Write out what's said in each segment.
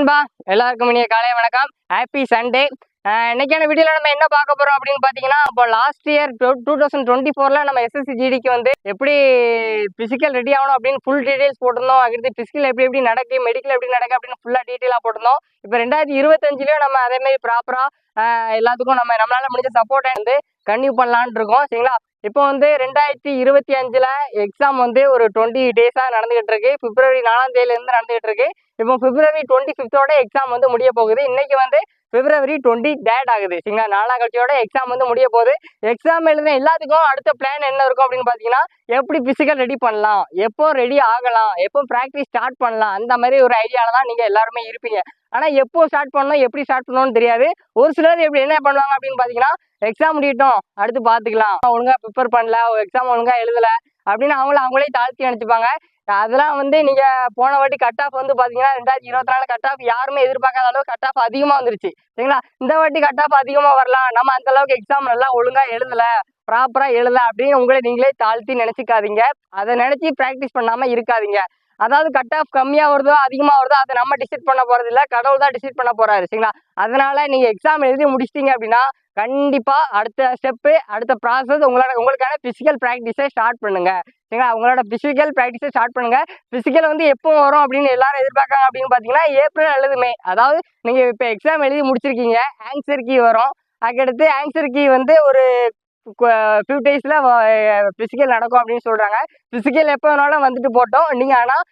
நண்பா. எல்லாருக்கும் இனிய காலை வணக்கம். ஹாப்பி சண்டே இன்னைக்கான வீடியோல நம்ம என்ன பார்க்க போறோம் அப்படின்னு பாத்தீங்கன்னா இப்போ last year two thousand twenty ஃபோரில் நம்ம எஸ்எஸ்சி ஜிடிக்கு வந்து எப்படி பிசிக்கல் ரெடி ஆகணும் அப்படின்னு ஃபுல் டீடைல்ஸ் போட்டிருந்தோம். அடுத்து பிசிக்கல் எப்படி எப்படி நடக்கு மெடிக்கல் எப்படி நடக்கு அப்படின்னு ஃபுல்லா டீட்டெயிலாக போட்டிருந்தோம். இப்போ ரெண்டாயிரத்தி இருபத்தஞ்சிலயும் நம்ம அதே மாதிரி ப்ராப்பரா எல்லாத்துக்கும் நம்ம நம்மளால முடிஞ்ச சப்போர்ட்டை வந்து கன்டினியூ பண்ணலான்னு இருக்கோம். சரிங்களா? இப்போ வந்து ரெண்டாயிரத்தி இருபத்தி அஞ்சுல எக்ஸாம் வந்து ஒரு டுவெண்ட்டி டேஸா நடந்துகிட்டு இருக்கு. பிப்ரவரி நாலாம் தேதியில இருந்து நடந்துகிட்டு இருக்கு. இப்போ பிப்ரவரி டுவெண்ட்டி ஃபிஃப்த்தோட எக்ஸாம் வந்து முடிய போகுது. இன்னைக்கு வந்து பிப்ரவரி டுவெண்ட்டி டேட் ஆகுது சரிங்களா? நாலாம் கட்சியோட எக்ஸாம் வந்து முடிய போகுது. எக்ஸாம் எழுதுன எல்லாத்துக்கும் அடுத்த பிளான் என்ன இருக்கும் அப்படின்னு பார்த்தீங்கன்னா எப்படி பிசிக்கல் ரெடி பண்ணலாம் எப்போ ரெடி ஆகலாம் எப்போ ப்ராக்டிஸ் ஸ்டார்ட் பண்ணலாம் அந்த மாதிரி ஒரு ஐடியாவில் தான் நீங்கள் எல்லாருமே இருப்பீங்க. ஆனால் எப்போ ஸ்டார்ட் பண்ணணும் எப்படி ஸ்டார்ட் பண்ணணும்னு தெரியாது. ஒரு சிலர் எப்படி என்ன பண்ணுவாங்க அப்படின்னு பார்த்தீங்கன்னா எக்ஸாம் முடியட்டும் அடுத்து பார்த்துக்கலாம். ஒழுங்காக ப்ரிப்பேர் பண்ணல எக்ஸாம் ஒழுங்காக எழுதலை அப்படின்னு அவங்கள அவங்களே தாழ்த்தி நினைச்சுப்பாங்க அதெல்லாம் வந்து நீங்க போன வாட்டி கட் ஆஃப் வந்து பாத்தீங்கன்னா ரெண்டாயிரத்தி இருபத்தி நாலு கட் ஆஃப் யாருமே எதிர்பார்க்காத அளவு கட் ஆஃப் அதிகமா வந்துருச்சு. சரிங்களா? இந்த வாட்டி கட் ஆஃப் அதிகமா வரலாம். நம்ம அந்த அளவுக்கு எக்ஸாம் நல்லா ஒழுங்கா எழுதல ப்ராப்பரா எழுதல அப்படின்னு உங்களை நீங்களே தாழ்த்தி நினைச்சுக்காதீங்க. அதை நினைச்சு ப்ராக்டிஸ் பண்ணாம இருக்காதீங்க. அதாவது கட் ஆஃப் கம்மியாக வருதோ அதிகமாக வருதோ அதை நம்ம டிசைட் பண்ண போகிறது இல்லை. கடவுள் தான் டிசைட் பண்ண போகிறாரு சரிங்களா? அதனால நீங்கள் எக்ஸாம் எழுதி முடிச்சிட்டீங்க அப்படின்னா கண்டிப்பாக அடுத்த ஸ்டெப்பு அடுத்த ப்ராசஸ் உங்களோட உங்களுக்கான ஃபிசிக்கல் ப்ராக்டிஸை ஸ்டார்ட் பண்ணுங்க. சரிங்களா? உங்களோட ஃபிசிக்கல் ப்ராக்டிஸை ஸ்டார்ட் பண்ணுங்க. ஃபிசிக்கல் வந்து எப்போ வரும் அப்படின்னு எல்லாரும் எதிர்பார்க்காங்க அப்படின்னு பார்த்தீங்கன்னா ஏப்ரல் அல்லது மே. அதாவது நீங்கள் இப்போ எக்ஸாம் எழுதி முடிச்சிருக்கீங்க ஆன்சர் கீ வரும். அதுக்கடுத்து ஆன்சர் கீ வந்து ஒரு ஃபியூ டேஸில் ஃபிசிக்கல் நடக்கும் அப்படின்னு சொல்கிறாங்க ஃபிசிக்கல் எப்போ வேணாலும் வந்துட்டு போட்டோம். நீங்கள் ஆனால்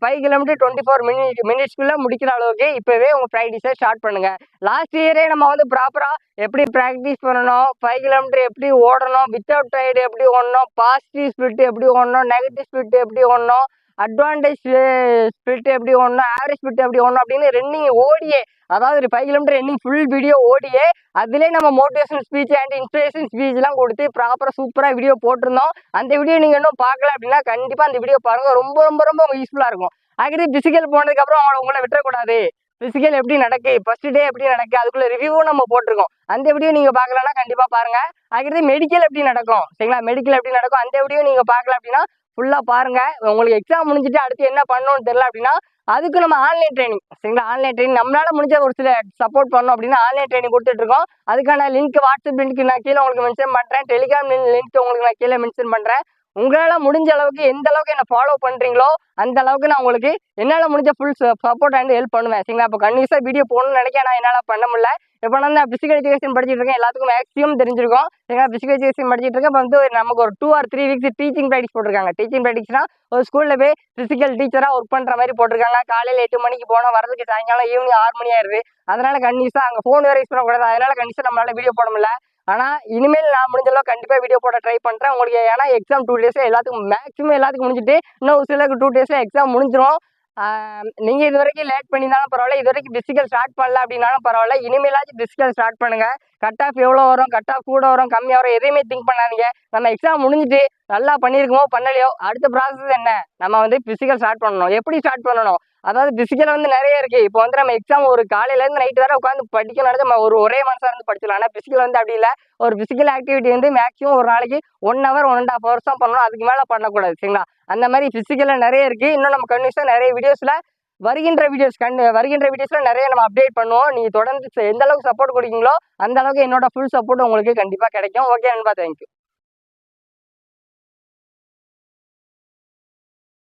five kilometre twenty four minute மினிட்ஸ்க்குள்ளே முடிக்கிற அளவுக்கு இப்போவே உங்கள் ப்ராக்டிஸை ஸ்டார்ட் பண்ணுங்கள் லாஸ்ட் இயரே நம்ம வந்து ப்ராப்பராக எப்படி ப்ராக்டிஸ் பண்ணணும் ஃபைவ் கிலோமீட்டர் எப்படி ஓடணும் வித்தவுட் ரைடு எப்படி ஓடணும் பாசிட்டிவ் ஸ்பிரிட் எப்படி ஓடணும் நெகட்டிவ் ஸ்பிரிட் எப்படி ஓடணும் அட்வான்டேஜ் ஸ்பிரிட் eh, எப்படி ஓடணும் ஆவரேஜ் ஸ்பிரிட் எப்படி ஓடணும் அப்படின்னு ரன்னிங் ஓடியே அதாவது ஒரு five kilometre running full video ஓடியே அதிலே நம்ம மோட்டிவேஷன் ஸ்பீச் அண்ட் இன்ஸ்பிரேஷன் ஸ்பீச்லாம் கொடுத்து ப்ராப்பராக சூப்பராக வீடியோ போட்டிருந்தோம். அந்த வீடியோ நீங்கள் இன்னும் பார்க்கல அப்படின்னா கண்டிப்பாக அந்த வீடியோ பாருங்கள் ரொம்ப ரொம்ப ரொம்ப யூஸ்ஃபுல்லாக இருக்கும். ஆகிட்டு பிசிக்கல் போனதுக்கப்புறம் அவங்கள உங்களை விட்டுறக்கூடாது. பிசிக்கல் எப்படி நடக்கு? ஃபர்ஸ்ட் டே எப்படி நடக்கு? அதுக்குள்ள ரிவ்யூவும் நம்ம போட்டிருக்கோம். அந்த வீடியோ நீங்கள் பார்க்கலன்னா கண்டிப்பாக பாருங்கள் ஆகிறது மெடிக்கல் எப்படி நடக்கும்? சரிங்களா? மெடிக்கல் எப்படி நடக்கும்? அந்த வீடியோ நீங்கள் பார்க்கல அப்படின்னா ஃபுல்லாக பாருங்க. உங்களுக்கு எக்ஸாம் முடிஞ்சுட்டு அடுத்து என்ன பண்ணணும்னு தெரில அப்படின்னா அதுக்கு நம்ம ஆன்லைன் ட்ரைனிங் சரிங்களா? ஆன்லைன் ட்ரைனிங் நம்மளால முடிஞ்ச ஒரு சில சப்போர்ட் பண்ணோம் அப்படின்னா ஆன்லைன் ட்ரைனிங் கொடுத்துட்டு இருக்கோம். அதுக்கான லிங்க் வாட்ஸ்அப் லிங்க் நான் கீழே உங்களுக்கு மென்ஷன் பண்ணுறேன் டெலிகிராம் லிங்க் உங்களுக்கு நான் கீழே மென்ஷன் பண்ணுறேன் உங்களால் முடிஞ்ச அளவுக்கு எந்த அளவுக்கு என்ன ஃபாலோ பண்ணுறீங்களோ அந்த அளவுக்கு நான் உங்களுக்கு என்னால் முடிஞ்ச ஃபுல் சப்போர்ட் அண்ட் ஹெல்ப் பண்ணுவேன். சரிங்களா? இப்போ கண்டிப்பாக வீடியோ போகணும்னு நினைக்க நான் என்னால பண்ண முடியல. இப்போ நான் தான் ஃபிசிக்கல் எஜுகேஷன் படிச்சிட்டு இருக்கேன். எல்லாத்துக்கும் மேக்ஸிமம் தெரிஞ்சிருக்கும். சரிங்களா? ஃபிசிக்கல் எஜுகேஷன் படிச்சிட்டு இருக்கேன். இப்போ வந்து ஒரு நமக்கு ஒரு two or three weeks teaching practice போட்டிருக்காங்க. டீச்சிங் ப்ராக்டிஸ்னா ஒரு ஸ்கூலில் போய் ஃபிசிக்கல் டீச்சராக ஒர்க் பண்ணுற மாதிரி போட்டிருக்காங்க. காலையில் எட்டு மணிக்கு போனோம் வரதுக்கு சாயங்காலம் ஈவினிங் ஆறு மணி ஆயிருது அதனால கண்டிப்பாக அங்கே ஃபோன் வேறு யூஸ் பண்ணக்கூடாது. அதனால கண்டிப்பாக நம்மளால வீடியோ போட முடியல. ஆனால் இனிமேல் நான் முடிஞ்ச அளவு வீடியோ போட ட்ரை பண்ணுறேன் உங்களுக்கு ஏன்னா எக்ஸாம் டூ டேஸில் எல்லாத்துக்கும் மேக்ஸிமம் எல்லாத்துக்கும் முடிஞ்சிட்டு இன்னும் ஒரு சிலருக்கு டூ டேஸில் எக்ஸாம் முடிஞ்சிடும் நீங்கள் இது வரைக்கும் லேட் பண்ணியிருந்தாலும் பரவாயில்ல. இது வரைக்கும் பிசிக்கல் ஸ்டார்ட் பண்ணல அப்படின்னாலும் பரவாயில்ல. இனிமேலாச்சும் பிசிக்கல் ஸ்டார்ட் பண்ணுங்கள் கட் ஆஃப் எவ்வளோ வரும்? கட் ஆஃப் கூட வரும் கம்மியாக வரும் எதையுமே திங்க் பண்ணாதீங்க. நம்ம எக்ஸாம் முடிஞ்சிட்டு நல்லா பண்ணியிருக்கோமோ பண்ணலையோ அடுத்த ப்ராசஸ் என்ன? நம்ம வந்து ஃபிசிக்கல் ஸ்டார்ட் பண்ணணும். எப்படி ஸ்டார்ட் பண்ணணும்? அதாவது பிசிக்கல் வந்து நிறைய இருக்கு. இப்போ வந்து நம்ம எக்ஸாம் ஒரு காலையிலேருந்து நைட் வரை உட்காந்து படிக்கணும். நம்ம ஒரு ஒரே மனசாக இருந்து படிச்சிடலாம். ஆனால் பிசிக்கல் வந்து அப்படி இல்லை. ஒரு பிசிக்கல் ஆக்டிவிட்டி வந்து மேக்ஸிமம் ஒரு நாளைக்கு one hour one and half hours தான் பண்ணணும். அதுக்கு மேலே பண்ணக்கூடாது சரிங்களா? அந்த மாதிரி ஃபிசிக்கலில் நிறைய இருக்குது இன்னும் நம்ம கண்டிப்பாக நிறைய வீடியோஸில் வருகின்ற வீடியோஸ் கண்டு வருகின்ற வீடியோஸில் நிறைய நம்ம அப்டேட் பண்ணுவோம். நீங்கள் தொடர்ந்து எந்த அளவுக்கு சப்போர்ட் கொடுக்கீங்களோ அந்த அளவுக்கு என்னோட ஃபுல் சப்போர்ட் உங்களுக்கு கண்டிப்பாக கிடைக்கும். ஓகே நண்பா தேங்க்யூ